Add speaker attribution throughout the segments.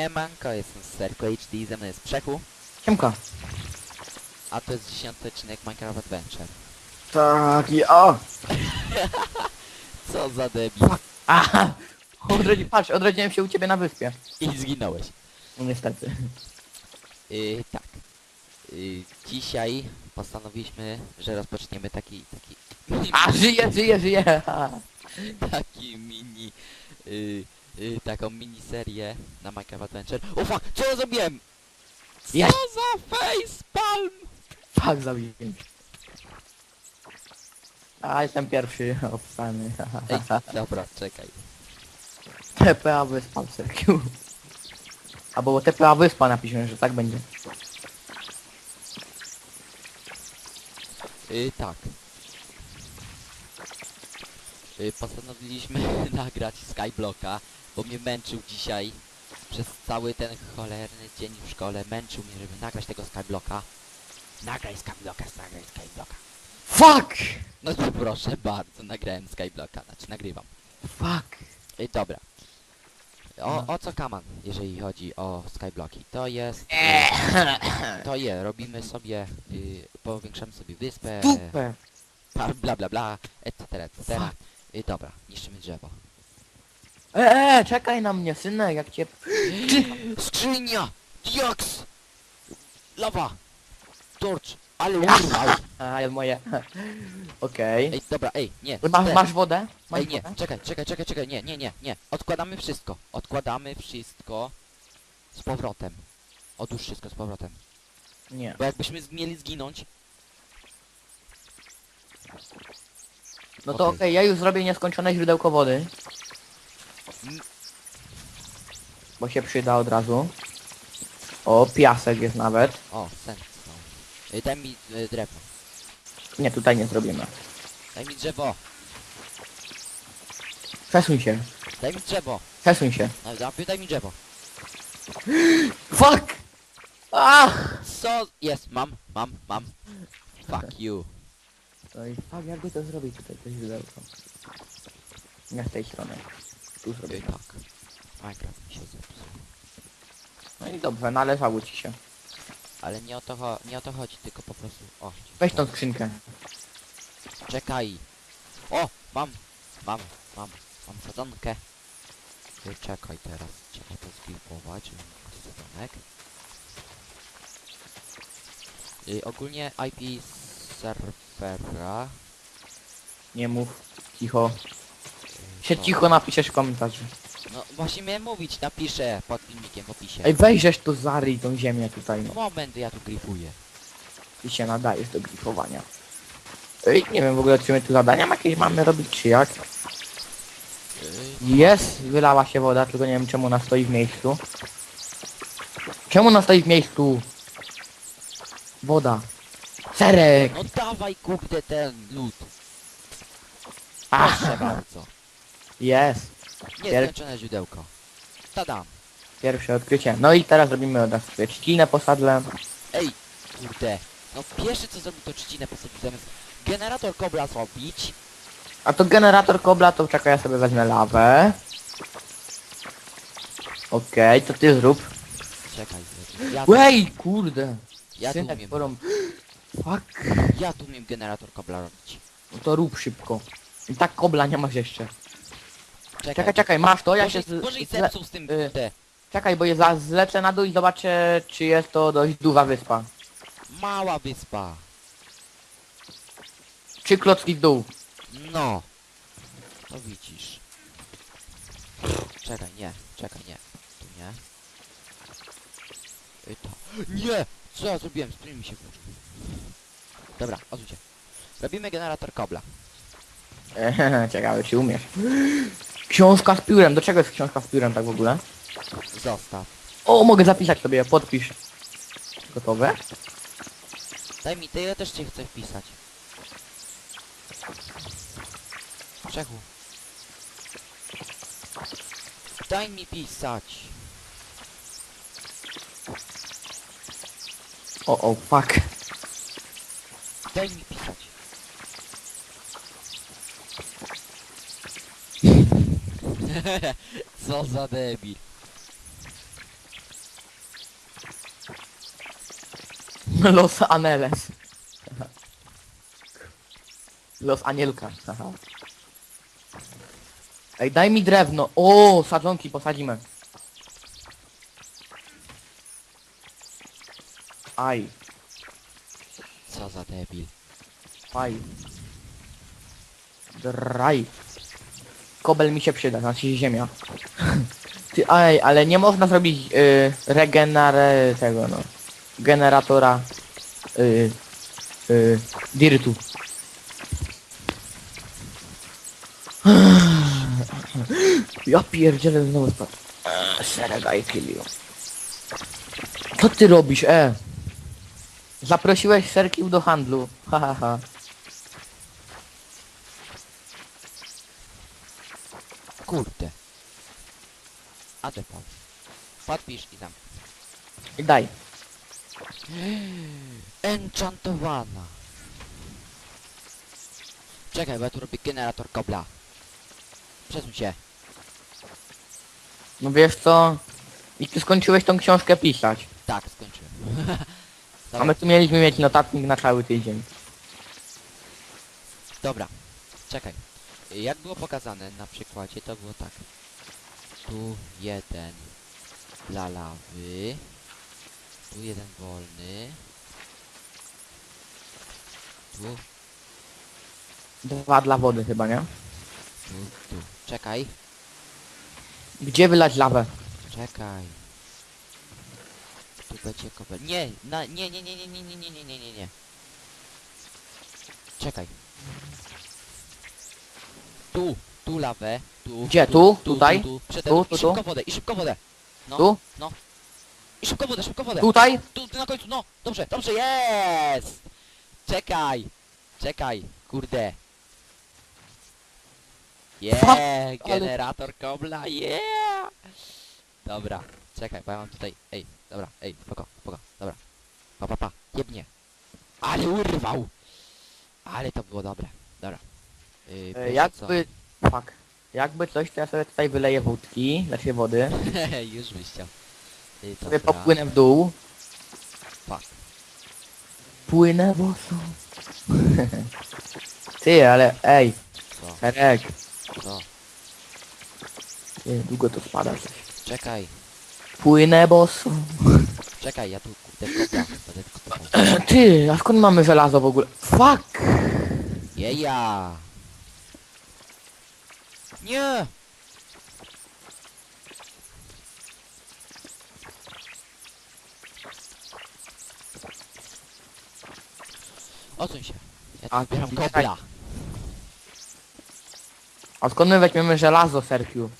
Speaker 1: Siemanko, jestem Serko HD, ze mną jest Przechu,
Speaker 2: Siemka.
Speaker 1: a to jest dziesiąty odcinek Minecraft Adventure.
Speaker 2: Tak, i o!
Speaker 1: Co za debil.
Speaker 2: Aha! Odrodzi, patrz, odrodziłem się u ciebie na wyspie.
Speaker 1: I zginąłeś.
Speaker 2: No niestety.
Speaker 1: Yy, tak. Yy, dzisiaj postanowiliśmy, że rozpoczniemy taki, taki,
Speaker 2: A, żyje, żyje, żyje!
Speaker 1: taki mini, yy, yy, taką miniserię na Minecraft Adventure. O fuck, co ja zrobiłem? Co
Speaker 2: Ja-
Speaker 1: za facepalm?
Speaker 2: Fuck, zabiłem się. A, jestem pierwszy obstany.
Speaker 1: Ej, dobra, czekaj.
Speaker 2: TPA wyspa w serkiu. Albo TPA wyspa napiszemy, że tak będzie.
Speaker 1: Yy, tak. Yy, postanowiliśmy nagrać Skyblocka, bo mnie męczył dzisiaj przez cały ten cholerny dzień w szkole. Męczył mnie, żeby nagrać tego Skyblocka. Nagraj Skyblocka, nagraj Skyblocka.
Speaker 2: Fuck!
Speaker 1: No to proszę bardzo, nagrałem Skyblocka, znaczy nagrywam.
Speaker 2: Fuck!
Speaker 1: Yy, dobra. O,
Speaker 2: No.
Speaker 1: o co kaman, jeżeli chodzi o Skyblocki? To jest... Yy, to je, robimy sobie, yy, powiększamy sobie wyspę.
Speaker 2: Dupę!
Speaker 1: bla bla bla bla, etc, etc. Y, dobra, niszczymy drzewo.
Speaker 2: Eee, czekaj na mnie, synek, jak cię...
Speaker 1: Skrzynia! Diaks! Lawa! Torcz! Ale urwał!
Speaker 2: A, moje. Okej.
Speaker 1: Ej, dobra, ej, nie.
Speaker 2: Masz,
Speaker 1: te-
Speaker 2: masz wodę? Masz
Speaker 1: Ej, nie,
Speaker 2: wodę?
Speaker 1: czekaj, czekaj, czekaj, czekaj, nie, nie, nie, nie. Odkładamy wszystko. Odkładamy wszystko z powrotem. Odłóż wszystko z powrotem.
Speaker 2: Nie.
Speaker 1: Bo jakbyśmy z- mieli zginąć,
Speaker 2: No to
Speaker 1: Okej.
Speaker 2: okej, ja już zrobię nieskończone źródełko wody. Bo się przyda od razu. O, piasek jest nawet.
Speaker 1: o, sens. No. Y, daj mi y, drewno.
Speaker 2: Nie, tutaj nie zrobimy.
Speaker 1: Daj mi drzewo.
Speaker 2: Przesuń się.
Speaker 1: Daj mi drzewo.
Speaker 2: Przesuń się.
Speaker 1: No, Daj, daj mi drzewo.
Speaker 2: Fuck! Ach!
Speaker 1: Co? Jest, mam, mam, mam. Fuck you.
Speaker 2: Fuck, jakby to zrobić tutaj, to źródełko. Nie z tej strony. Tu zrobię.
Speaker 1: tak. Minecraft mi się zepsuł.
Speaker 2: No i dobrze, należało ci się.
Speaker 1: Ale nie o to, cho nie o to chodzi, tylko po prostu... O,
Speaker 2: Weź tą skrzynkę.
Speaker 1: czekaj. O, mam, mam, mam, mam sadzonkę. Czekaj teraz, trzeba to zgilpować, żeby mieć sadzonek. Y, ogólnie IP serwera...
Speaker 2: Nie mów. Cicho. Się
Speaker 1: to-
Speaker 2: cicho napiszesz w komentarzu.
Speaker 1: No właśnie miałem mówić, napiszę pod filmikiem w opisie.
Speaker 2: Ej, weźżeś tu zaryj tą ziemię tutaj, no.
Speaker 1: Moment, ja tu grifuję.
Speaker 2: I się nadajesz do grifowania. Ej, nie wiem w ogóle czy my tu zadania jakieś mamy robić, czy jak? Jest, wylała się woda, tylko nie wiem czemu ona stoi w miejscu. Czemu ona stoi w miejscu? Woda. Serek!
Speaker 1: No dawaj kurde ten lód. Proszę bardzo.
Speaker 2: jest.
Speaker 1: Nieskończone źródełko. Tada.
Speaker 2: Pierwsze odkrycie. No i teraz robimy od razu sobie trzcinę posadlę.
Speaker 1: Ej, kurde. No pierwsze co zrobił to trzcinę posadzić zamiast generator kobla zrobić.
Speaker 2: A to generator kobla, to czekaj, ja sobie wezmę lawę. Okej, to ty zrób.
Speaker 1: Czekaj, ja,
Speaker 2: Wej, kurde.
Speaker 1: ja tu
Speaker 2: Synek,
Speaker 1: umiem.
Speaker 2: Fuck.
Speaker 1: Ja tu umiem generator kobla robić.
Speaker 2: No to rób szybko. I tak kobla nie masz jeszcze.
Speaker 1: Czekaj,
Speaker 2: Czekaj, masz to, ja się... z-
Speaker 1: Boże i
Speaker 2: zle-
Speaker 1: zepsuł z tym
Speaker 2: y. Czekaj, bo je za, zlecę na dół i zobaczę, czy jest to dość duża wyspa.
Speaker 1: Mała wyspa.
Speaker 2: Trzy klocki w dół.
Speaker 1: No. To widzisz. Czekaj, nie. Czekaj, nie. Tu nie. Ej, to. Nie! Co ja zrobiłem? Strój mi się włączył. Dobra, odrzucie. Robimy generator kobla.
Speaker 2: Ciekawe, czy umiesz. Książka z piórem. Do czego jest książka z piórem tak w ogóle?
Speaker 1: Zostaw.
Speaker 2: O, mogę zapisać sobie, podpisz. Gotowe?
Speaker 1: Daj mi, ty ja też cię chcę wpisać. Przechu. Daj mi pisać.
Speaker 2: O, o, fuck.
Speaker 1: Co za debil.
Speaker 2: Los Aneles. Los Anielka. Aha. Ej, daj mi drewno. O, sadzonki posadzimy. Aj,
Speaker 1: Co za debil.
Speaker 2: aj. Draj. Kobel mi się przyda, znaczy ziemia. Ty, ej, ale nie można zrobić y, tego no. Generatora y, y, dirtu. Ja pierdzielę znowu spadł. Eee, Seregaj kill you. Co ty robisz, e? Zaprosiłeś serkił do handlu. Ha ha ha.
Speaker 1: Kurde. Adepał. Podpisz i tam.
Speaker 2: I daj.
Speaker 1: Enchantowana. Czekaj, bo ja tu robię generator kobla. Przesuń się.
Speaker 2: No wiesz co? I ty skończyłeś tą książkę pisać.
Speaker 1: Tak, skończyłem.
Speaker 2: A
Speaker 1: Dobra,
Speaker 2: my tu mieliśmy mieć notatnik na cały tydzień.
Speaker 1: dobra. Czekaj. Jak było pokazane na przykładzie, to było tak. Tu jeden dla lawy. Tu jeden wolny. Tu,
Speaker 2: Dwa dla wody chyba, nie?
Speaker 1: tu, tu. Czekaj,
Speaker 2: Gdzie wylać lawę?
Speaker 1: czekaj. Tu będzie kobel. Nie, na, nie, nie, nie, nie, nie, nie, nie, nie, nie, nie, nie. Czekaj. Tu, tu lawę, tu.
Speaker 2: Gdzie? Tu?
Speaker 1: Tu,
Speaker 2: Tutaj?
Speaker 1: Tu, tu, Przede-
Speaker 2: Tu, tu,
Speaker 1: I szybko
Speaker 2: tu?
Speaker 1: wodę, i szybko wodę. No,
Speaker 2: Tu?
Speaker 1: I szybko wodę, szybko wodę.
Speaker 2: Tutaj?
Speaker 1: Tu, tu na końcu, no, dobrze, dobrze, jest! Czekaj, czekaj, kurde. Yeah,
Speaker 2: ale-
Speaker 1: generator kobla, yeah! Dobra, czekaj, bo ja mam tutaj, ej, dobra, ej, spoko, spoko, dobra. Pa, pa, pa, jebnie. Ale urwał! Ale to było dobre, dobra. Yy,
Speaker 2: E, jakby... Fuck. Jakby coś, to ja sobie tutaj wyleję wódki, znaczy wody.
Speaker 1: co? Już byś chciał. Yy,
Speaker 2: Sobie
Speaker 1: dobra,
Speaker 2: popłynę w dół.
Speaker 1: Fuck.
Speaker 2: Płynę boso. Ty, ale ej,
Speaker 1: Co,
Speaker 2: Erek.
Speaker 1: co?
Speaker 2: Ty, długo to spada coś.
Speaker 1: Czekaj,
Speaker 2: Płynę boso.
Speaker 1: czekaj, ja tu kurde będę kopał.
Speaker 2: Ty, a skąd mamy żelazo w ogóle? Fuck!
Speaker 1: Jeja! Nie! Odsuń się. Ja
Speaker 2: A,
Speaker 1: zbieram
Speaker 2: czekaj.
Speaker 1: kobla.
Speaker 2: A skąd my weźmiemy żelazo, Serkiu?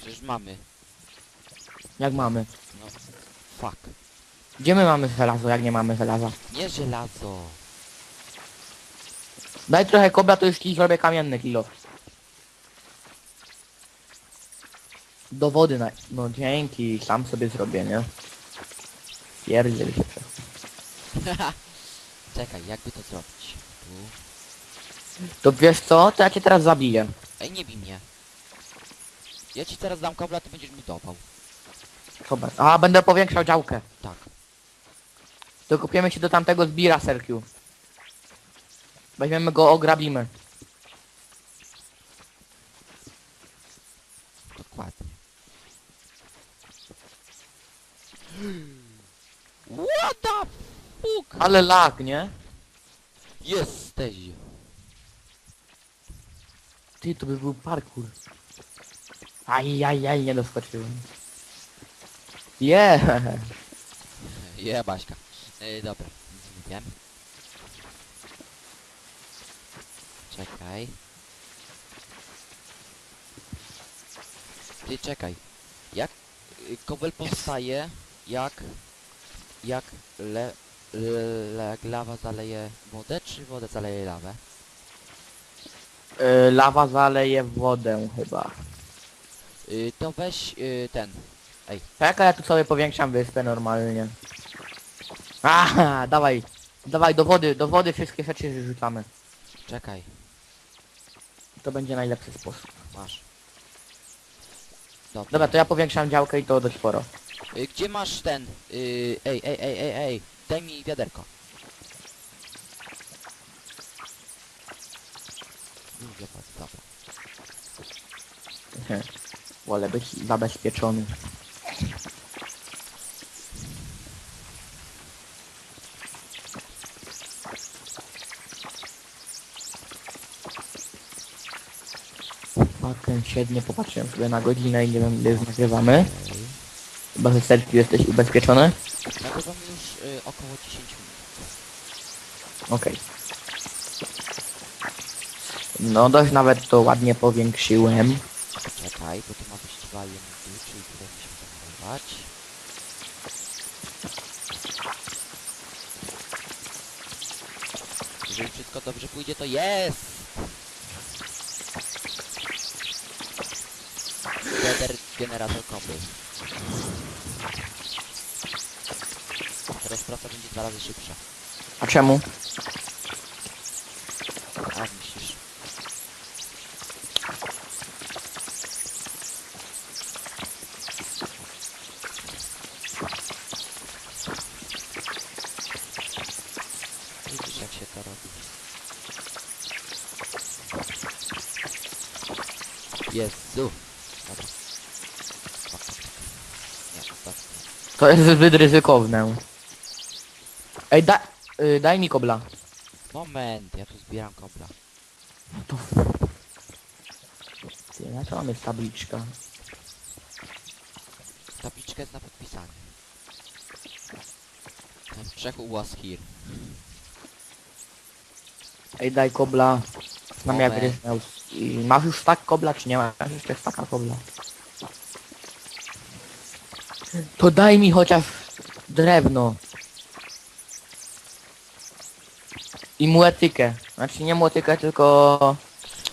Speaker 1: Przecież mamy.
Speaker 2: Jak mamy?
Speaker 1: No. Fuck.
Speaker 2: Gdzie my mamy żelazo, jak nie mamy żelaza?
Speaker 1: Nie żelazo.
Speaker 2: Daj trochę kobra, to już ci zrobię kamienny kilo. Do wody na... No dzięki, sam sobie zrobię, nie? Pierdziel się.
Speaker 1: Czekaj, jakby to zrobić? Tu.
Speaker 2: To wiesz co? To ja cię teraz zabiję.
Speaker 1: Ej, nie bij mnie. Ja ci teraz dam kobla, ty będziesz mi dopał.
Speaker 2: Dobra. A, będę powiększał działkę.
Speaker 1: Tak.
Speaker 2: To kupiemy się do tamtego zbira, Serkiu. Weźmiemy go, ograbimy.
Speaker 1: Dokładnie. What the fuck?
Speaker 2: Ale lag, nie?
Speaker 1: Jesteś.
Speaker 2: Ty, to by był parkour. Ajajaj, nie doskoczyłem. Yeah.
Speaker 1: Je, Baśka. Yy, dobra, nic nie wiem. Czekaj. Ty czekaj. Jak y, kobel powstaje, jak jak le, le, lawa zaleje wodę, czy wodę zaleje lawę?
Speaker 2: Y, lawa zaleje wodę chyba.
Speaker 1: Y, to weź y, ten.
Speaker 2: Czekaj, ja tu sobie powiększam wyspę normalnie. Aha, dawaj. Dawaj, do wody, do wody wszystkie rzeczy rzucamy.
Speaker 1: Czekaj,
Speaker 2: To będzie najlepszy sposób.
Speaker 1: masz. Dobra.
Speaker 2: Dobra, to ja powiększam działkę i to dość sporo.
Speaker 1: Y, Gdzie masz ten? Y, ej, ej, ej, ej, ej. Daj mi wiaderko. Lubię podstawę.
Speaker 2: Wolę być zabezpieczony. Patrzę siednie, popatrzyłem sobie na godzinę i nie wiem już nagrywamy. Chyba, że Serki jesteś ubezpieczony?
Speaker 1: Nagrywamy już y, około 10 minut.
Speaker 2: Okej. No dość nawet to ładnie powiększyłem.
Speaker 1: Czekaj, bo tu ma być 2 minuty, czyli tyle musimy zamalować. Jeżeli wszystko dobrze pójdzie, to jest! Generator koby. Teraz praca będzie dwa razy szybsza.
Speaker 2: A czemu?
Speaker 1: A jak myślisz? Widzisz jak się to robi. Jezu! Dobra. Tak, tak, tak. Nie, tak.
Speaker 2: To jest zbyt ryzykowne. Ej, da, y, daj mi kobla.
Speaker 1: Moment, ja tu zbieram kobla.
Speaker 2: To... Ty, na co mamy tabliczka?
Speaker 1: Tabliczka jest na podpisanie. Ten Czech was here.
Speaker 2: Ej, daj kobla. Znam jak
Speaker 1: Moment.
Speaker 2: I masz już tak kobla, czy nie masz? Masz jeszcze taka kobla. To daj mi chociaż drewno. I młotykę. Znaczy nie młotykę, tylko...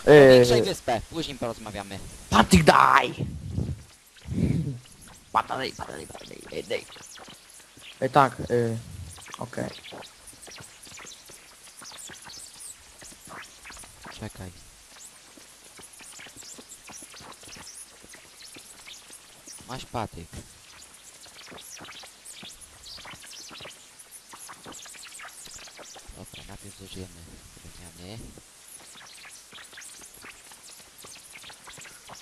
Speaker 1: Powiększaj
Speaker 2: Yy,
Speaker 1: wyspę, później porozmawiamy.
Speaker 2: patyk daj! Patadej, patadej, patadej, daj, daj. Ej, tak, yy, okej.
Speaker 1: Czekaj. Masz patyk. Dobra, najpierw zużyjemy drewniany.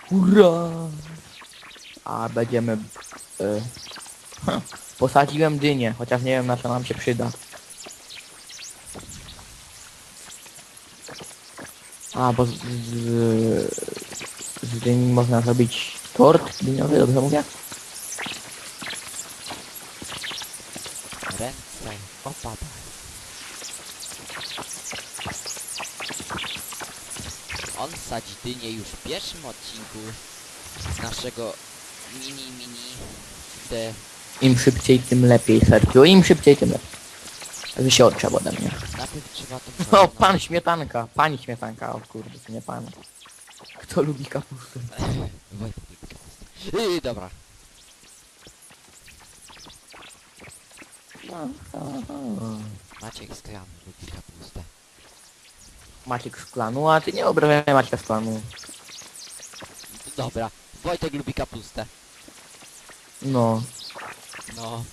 Speaker 2: Hurra! A będziemy... Y, posadziłem dynię, chociaż nie wiem na co nam się przyda. A, bo z, z, z dyni można zrobić tort dyniowy, dobrze mówię?
Speaker 1: Sadzi dynię już w pierwszym odcinku z naszego mini mini te
Speaker 2: Im szybciej, tym lepiej, Sergio. Im szybciej, tym lepiej. Że się odczep ode mnie.
Speaker 1: najpierw trzeba tą
Speaker 2: O,
Speaker 1: zieloną-
Speaker 2: pan śmietanka. Pani śmietanka, o kurde, to nie pan. Kto lubi kapustę?
Speaker 1: Wojtek lubi kapustę. Yy, dobra. Maciek z lubi kapustę.
Speaker 2: Maciek z klanu, a ty nie obrażaj Macieka z klanu.
Speaker 1: Dobra. Wojtek lubi kapustę.
Speaker 2: No.
Speaker 1: No.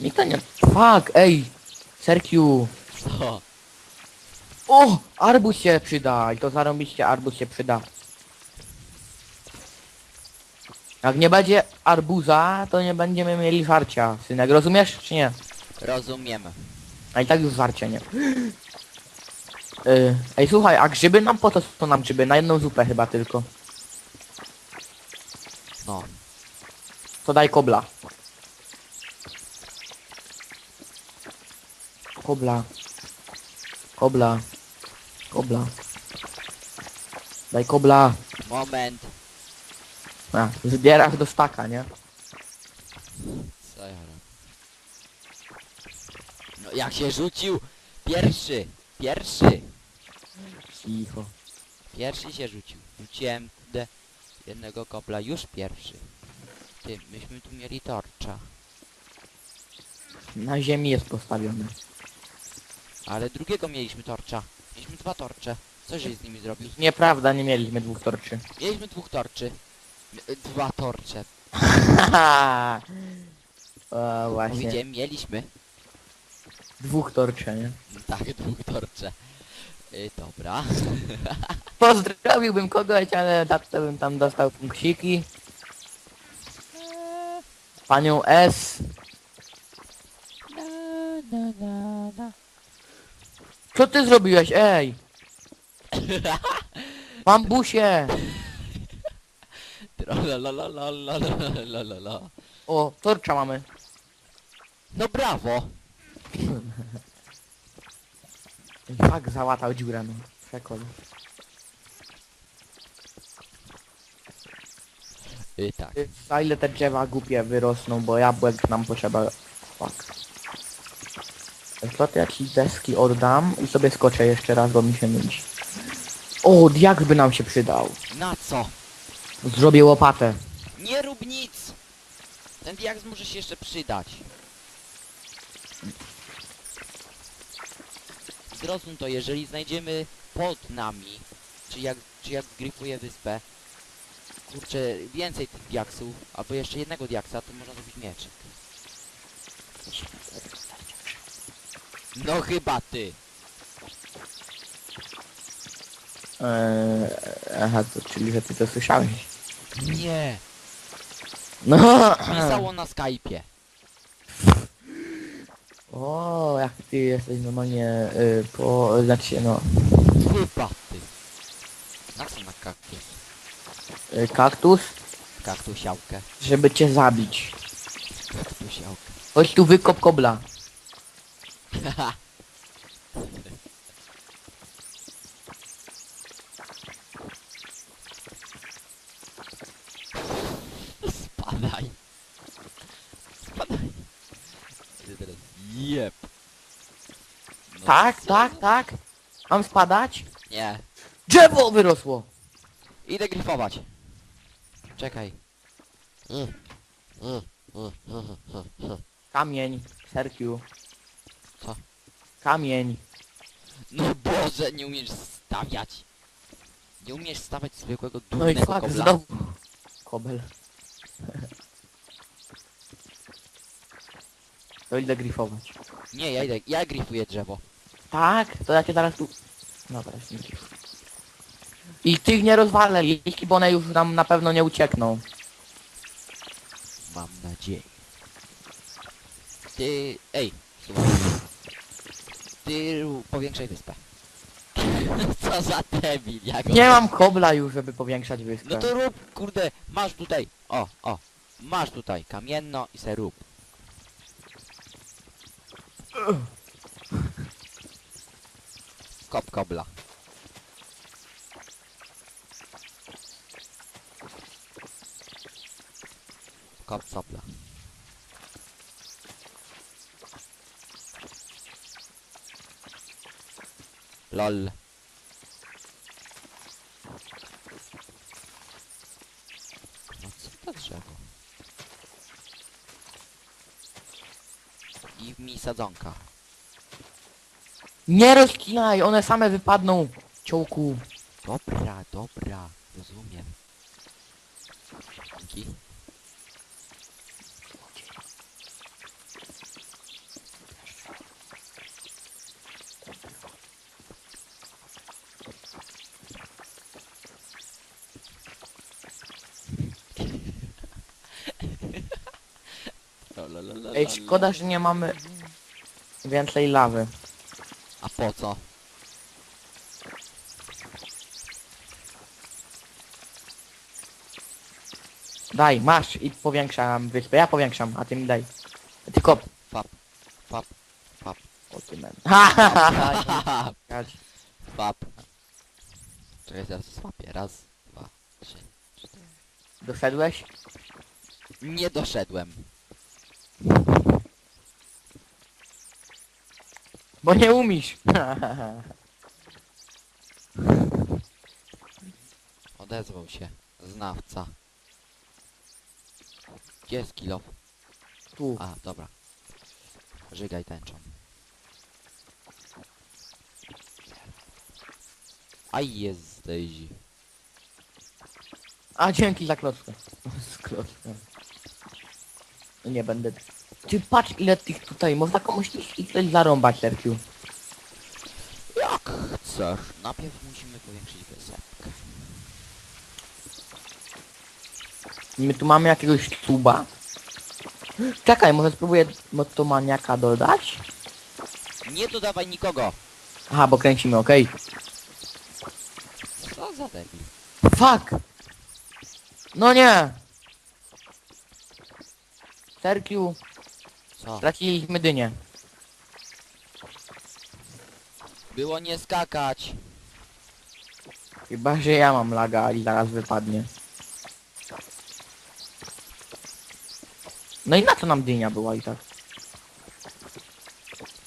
Speaker 2: Nikt to nie... Fuck, ej! Serkiu!
Speaker 1: Co?
Speaker 2: O! Arbuz się przyda! I to zarobiście, arbuz się przyda. Jak nie będzie arbuza, to nie będziemy mieli żarcia, synek. Rozumiesz, czy nie?
Speaker 1: Rozumiemy.
Speaker 2: A i tak już żarcia nie. Yy, ej, słuchaj, a grzyby nam po to są nam grzyby? Na jedną zupę chyba tylko.
Speaker 1: No.
Speaker 2: To daj kobla. Kobla. Kobla. Kobla. Daj kobla.
Speaker 1: Moment.
Speaker 2: A, zbierasz do staka, nie?
Speaker 1: Co ja robię? No jak się rzucił? Pierwszy. Pierwszy.
Speaker 2: Cicho.
Speaker 1: Pierwszy się rzucił. Rzuciłem kurde jednego kopla już pierwszy. Ty, myśmy tu mieli torcza.
Speaker 2: Na ziemi jest postawiony.
Speaker 1: Ale drugiego mieliśmy torcza. Mieliśmy dwa torcze. Co żeś z nimi zrobił?
Speaker 2: Nieprawda, nie mieliśmy dwóch torczy.
Speaker 1: Mieliśmy dwóch torczy. M- Dwa torcze.
Speaker 2: o, właśnie.
Speaker 1: Powiedziałem, mieliśmy.
Speaker 2: Dwóch torcze, nie?
Speaker 1: Tak, dwóch torcze. Y, dobra.
Speaker 2: Pozdrowiłbym kogoś, ale za to bym tam dostał punksiki. Panią S. Co ty zrobiłeś? Ej! Bambusie!
Speaker 1: Trolololololololololo.
Speaker 2: O, torcza mamy.
Speaker 1: No brawo!
Speaker 2: Tak załatał dziurę, no. Przekol.
Speaker 1: Y, tak.
Speaker 2: Za ile te drzewa głupie wyrosną, bo jabłek nam potrzeba... Fuck. To ja ci deski oddam i sobie skoczę jeszcze raz, bo mi się nudzi. O, diak by nam się przydał.
Speaker 1: Na co?
Speaker 2: Zrobię łopatę.
Speaker 1: Nie rób nic! Ten diaks może się jeszcze przydać. Zrozum to, jeżeli znajdziemy pod nami, czy jak, czy jak gryfuje wyspę, kurczę, więcej tych diaksów, albo jeszcze jednego diaksa, to można zrobić mieczyk. No chyba ty!
Speaker 2: Eee, aha, to czyli, że ty to słyszałeś.
Speaker 1: Nie!
Speaker 2: No!
Speaker 1: Pisało na Skype'ie.
Speaker 2: O, jak ty jesteś normalnie y, po... się, no...
Speaker 1: Chyba ty. Na co na kaktus?
Speaker 2: Y, kaktus,
Speaker 1: Kaktusiałkę.
Speaker 2: żeby cię zabić.
Speaker 1: Kaktusiałkę.
Speaker 2: Chodź tu wykop kobla.
Speaker 1: Haha. Spadaj. Spadaj. Ty teraz jeb. No
Speaker 2: Tak, tak, tak. Mam spadać?
Speaker 1: Nie.
Speaker 2: Drzewo wyrosło!
Speaker 1: Idę gryfować. Czekaj. Mm. Mm, mm, mm, mm, mm.
Speaker 2: Kamień, Serkiu.
Speaker 1: Co?
Speaker 2: Kamień.
Speaker 1: No Boże, nie umiesz stawiać. Nie umiesz stawiać zwykłego
Speaker 2: No i
Speaker 1: durnego
Speaker 2: fuck,
Speaker 1: kobla.
Speaker 2: znowu. Kobel. To idę grifować.
Speaker 1: Nie, ja idę, ja gryfuję drzewo.
Speaker 2: Tak? To ja cię zaraz tu... No nie grifuj. I tych nie rozwalę, jeśli bo one już nam na pewno nie uciekną.
Speaker 1: Mam nadzieję. Ty... Ej, słuchaj. Ty powiększaj wyspę. Co za debil, jak
Speaker 2: Nie mam kobla już, żeby powiększać wyspę.
Speaker 1: No to rób, kurde, masz tutaj. O, o. Masz tutaj kamienno i se rób. Kop kobla. Kop sopla. LOL. No co to drzewo? I mi sadzonka.
Speaker 2: Nie rozkinaj, one same wypadną. Ciołku.
Speaker 1: Dobra, dobra, rozumiem. Dzięki.
Speaker 2: Ej, szkoda, że nie mamy więcej lawy.
Speaker 1: Po co?
Speaker 2: Daj, masz i powiększam wyspę. Ja powiększam, a ty mi daj. Ty kop.
Speaker 1: Fap, fap, fap,
Speaker 2: O ty men. Ha, ha, ha, ha.
Speaker 1: fap, fap. Czekaj, zaraz słapię. Raz, dwa, trzy, cztery.
Speaker 2: Doszedłeś?
Speaker 1: Nie doszedłem.
Speaker 2: Bo nie umiesz.
Speaker 1: Odezwał się. Znawca. Gdzie jest kilof?
Speaker 2: tu.
Speaker 1: A, dobra. Żygaj tęczą. Aj, jest Daisy.
Speaker 2: A dzięki za klockę. Z klockę. No nie będę. Ty patrz ile tych tutaj, można komuś ich coś zarąbać, Serkiu.
Speaker 1: Jak chcesz. Najpierw musimy powiększyć wysepkę.
Speaker 2: My tu mamy jakiegoś tuba. Czekaj, może spróbuję motomaniaka dodać?
Speaker 1: Nie dodawaj nikogo!
Speaker 2: Aha, bo kręcimy, okej.
Speaker 1: Co za debil.
Speaker 2: Fuck! No nie! Serkiu,
Speaker 1: Co?
Speaker 2: straciliśmy dynię.
Speaker 1: Było nie skakać.
Speaker 2: Chyba, że ja mam laga i zaraz wypadnie. No i na co nam dynia była i tak?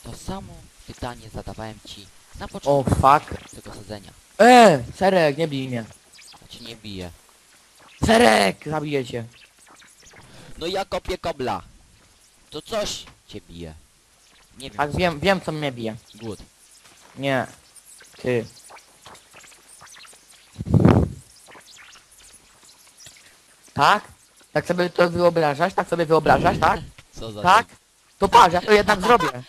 Speaker 1: To samo pytanie zadawałem ci na
Speaker 2: O
Speaker 1: początku
Speaker 2: fuck.
Speaker 1: tego sadzenia.
Speaker 2: E, Serek, nie bij mnie.
Speaker 1: Ja cię nie biję.
Speaker 2: Serek, zabiję cię.
Speaker 1: No ja kopię kobla. To coś cię bije. Nie wiem.
Speaker 2: Tak, wiem, wiem co mnie bije.
Speaker 1: Głód.
Speaker 2: Nie. Ty. Tak? Tak sobie to wyobrażasz? Tak sobie wyobrażasz, tak?
Speaker 1: Co za
Speaker 2: Tak? To patrz, ja to jednak zrobię.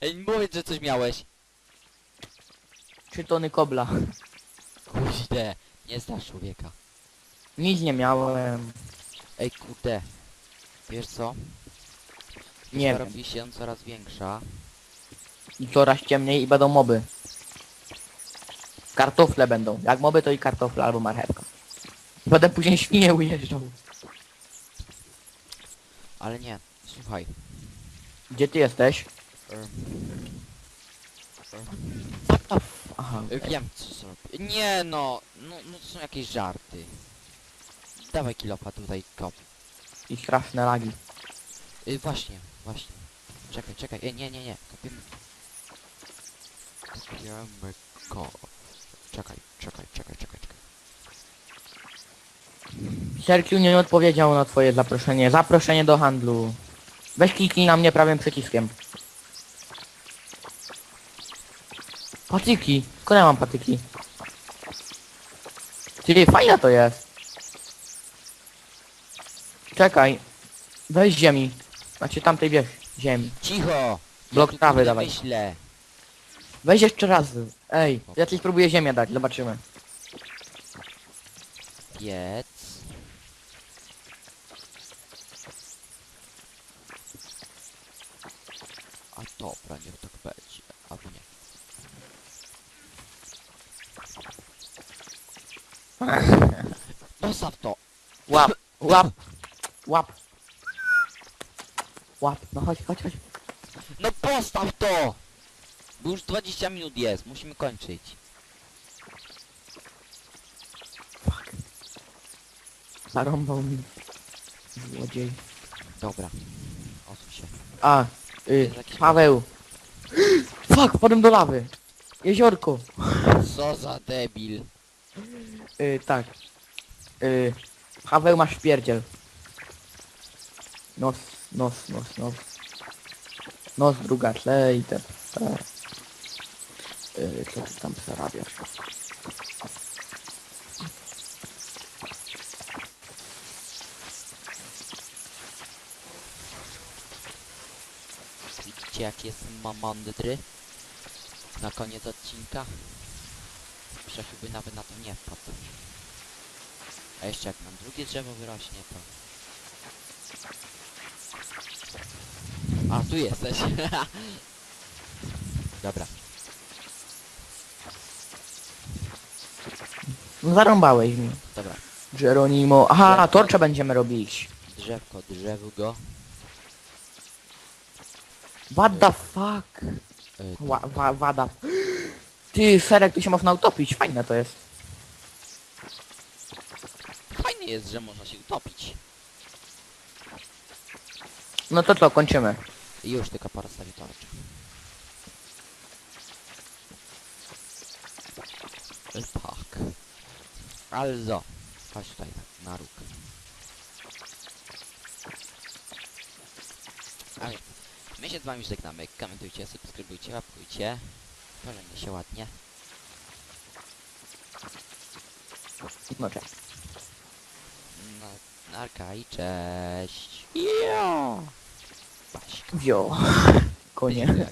Speaker 1: Ej, mówię, że coś miałeś.
Speaker 2: Trzy tony kobla.
Speaker 1: Kurde, nie znasz człowieka.
Speaker 2: Nic nie miałem.
Speaker 1: Ej, kurde. Wiesz co?
Speaker 2: Nie wiem.
Speaker 1: robi się coraz większa.
Speaker 2: I coraz ciemniej i będą moby. Kartofle będą. Jak moby to i kartofle albo marchewka. Będę później świnie ujeżdżał.
Speaker 1: Ale nie, słuchaj.
Speaker 2: Gdzie ty jesteś? Aha.
Speaker 1: em, wiem co zrobię. Nie no, no, no to są jakieś żarty. Dawaj kilofa tutaj kop.
Speaker 2: I straszne lagi.
Speaker 1: Y, właśnie, właśnie. Czekaj, czekaj. E, nie, nie, nie. Kopiemy. Kopiemy ko. Czekaj, czekaj, czekaj, czekaj, czekaj.
Speaker 2: Serkiu nie odpowiedział na twoje zaproszenie. Zaproszenie do handlu. Weź kliknij na mnie prawym przyciskiem. Patyki. Skąd ja mam patyki? Czyli fajna to jest. Czekaj. Weź ziemi. Znaczy tamtej wiesz. Ziemi.
Speaker 1: Cicho!
Speaker 2: Blok
Speaker 1: tu,
Speaker 2: trawy dawaj.
Speaker 1: Myślę.
Speaker 2: Weź jeszcze raz. Ej, ja ci spróbuję ziemię dać, zobaczymy.
Speaker 1: Piec. A dobra, niech tak będzie. Albo nie. Postaw to!
Speaker 2: Łap, łap, łap. Łap, no chodź, chodź, chodź.
Speaker 1: No postaw to! Bo już 20 minut jest, musimy kończyć.
Speaker 2: Fuck. Zarąbał mi. Złodziej.
Speaker 1: Dobra. Osuń się.
Speaker 2: A, y,
Speaker 1: Jest jakiś-
Speaker 2: Paweł. Fuck, wpadłem do lawy. Jeziorko.
Speaker 1: Co za debil.
Speaker 2: Y, tak. Y, Paweł masz wpierdziel. Nos, nos, nos, nos. Nos, druga tle i te. te. Y, co ty tam zarabiasz?
Speaker 1: Widzicie jak jest mamandry? Na koniec odcinka? Przechył by nawet na to nie wpadł. A jeszcze jak nam drugie drzewo wyrośnie to... A, tu jesteś. Dobra.
Speaker 2: No zarąbałeś mi.
Speaker 1: Dobra.
Speaker 2: Geronimo. Aha, torcze będziemy robić.
Speaker 1: Drzewko, drzewo
Speaker 2: What the fuck?
Speaker 1: Y,
Speaker 2: Ła, wa, wada. Ty, serek, tu się można utopić. Fajne to jest.
Speaker 1: Fajnie jest, że można się utopić.
Speaker 2: No to co, kończymy.
Speaker 1: I już tylko porozstawię tarczę. E, Tak. Also. Chodź tutaj na róg. A więc, my się z wami żegnamy. Komentujcie, subskrybujcie, łapkujcie. Pożegnaj się ładnie.
Speaker 2: No tak.
Speaker 1: No, Narka i cześć. Ja. Paśka.
Speaker 2: Wio. Konie.
Speaker 1: Jak- jak-